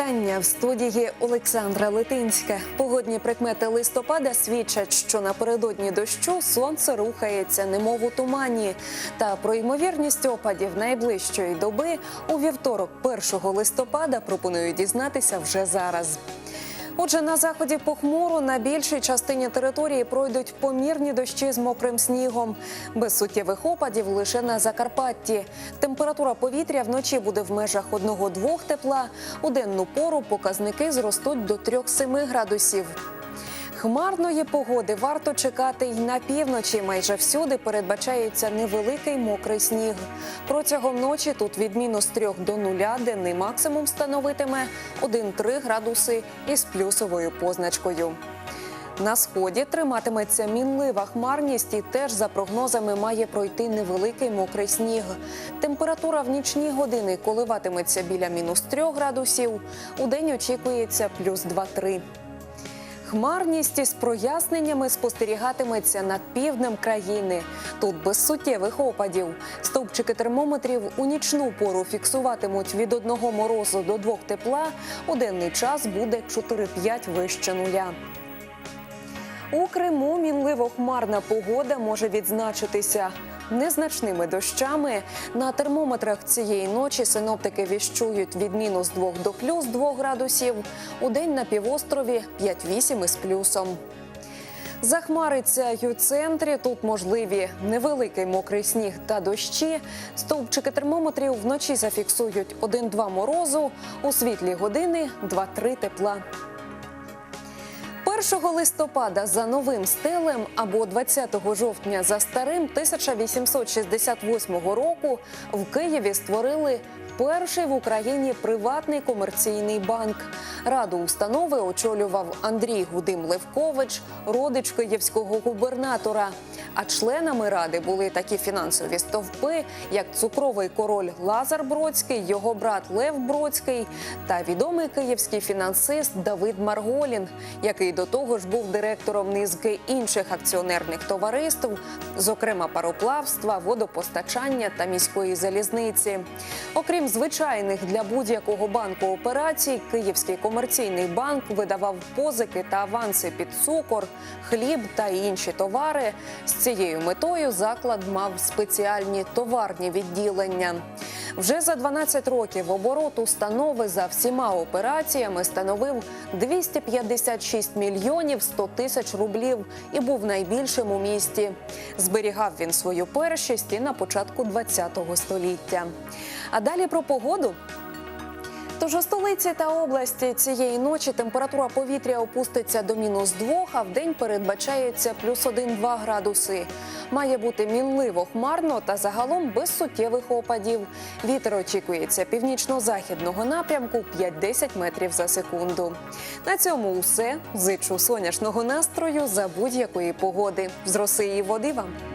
в студії Олександра Литинська. Погодні прикмети листопада свідчать, що напередодні дощу сонце рухається, немов у тумані. Та про ймовірність опадів найближчої доби у вівторок, 1 листопада, пропоную дізнатися вже зараз. Отже, на заході похмуро на більшій частині території пройдуть помірні дощі з мокрим снігом. Без суттєвих опадів лише на Закарпатті. Температура повітря вночі буде в межах 1-2 тепла. У денну пору показники зростуть до 3-7 градусів. Хмарної погоди варто чекати й на півночі. Майже всюди передбачається невеликий мокрий сніг. Протягом ночі тут від мінус 3 до 0 денний максимум становитиме 1-3 градуси із плюсовою позначкою. На сході триматиметься мінлива хмарність і теж за прогнозами має пройти невеликий мокрий сніг. Температура в нічні години коливатиметься біля мінус 3 градусів. У день очікується плюс 2-3. Хмарність із проясненнями спостерігатиметься над півднем країни. Тут без суттєвих опадів. Стовпчики термометрів у нічну пору фіксуватимуть від одного морозу до двох тепла. У денний час буде 4-5 вище нуля. У Криму мінливо-хмарна погода може відзначитися незначними дощами. На термометрах цієї ночі синоптики віщують від мінус 2 до плюс 2 градусів. У день на півострові 5-8 із плюсом. Захмариться у центрі. Тут можливі невеликий мокрий сніг та дощі. Стовпчики термометрів вночі зафіксують 1-2 морозу, у світлі години 2-3 тепла. 1 листопада за новим стилем або 20 жовтня за старим 1868 року в Києві створили перший в Україні приватний комерційний банк. Раду установи очолював Андрій Гудим Левкович, родич київського губернатора. А членами ради були такі фінансові стовпи, як цукровий король Лазар Бродський, його брат Лев Бродський та відомий київський фінансист Давид Марголін, який до того ж був директором низки інших акціонерних товариств, зокрема пароплавства, водопостачання та міської залізниці. Окрім звичайних для будь-якого банку операцій, Київський комерційний банк видавав позики та аванси під цукор, хліб та інші товари. З цією метою заклад мав спеціальні товарні відділення. Вже за 12 років оборот установи за всіма операціями становив 256 мільйонів 100 тисяч рублів і був найбільшим у місті. Зберігав він свою першість і на початку 20-го століття. А далі про погоду. Тож у столиці та області цієї ночі температура повітря опуститься до мінус 2, а в день передбачається плюс 1-2 градуси. Має бути мінливо хмарно та загалом без суттєвих опадів. Вітер очікується північно-західного напрямку 5-10 метрів за секунду. На цьому усе. Зичу сонячного настрою за будь-якої погоди. З роси і води вам.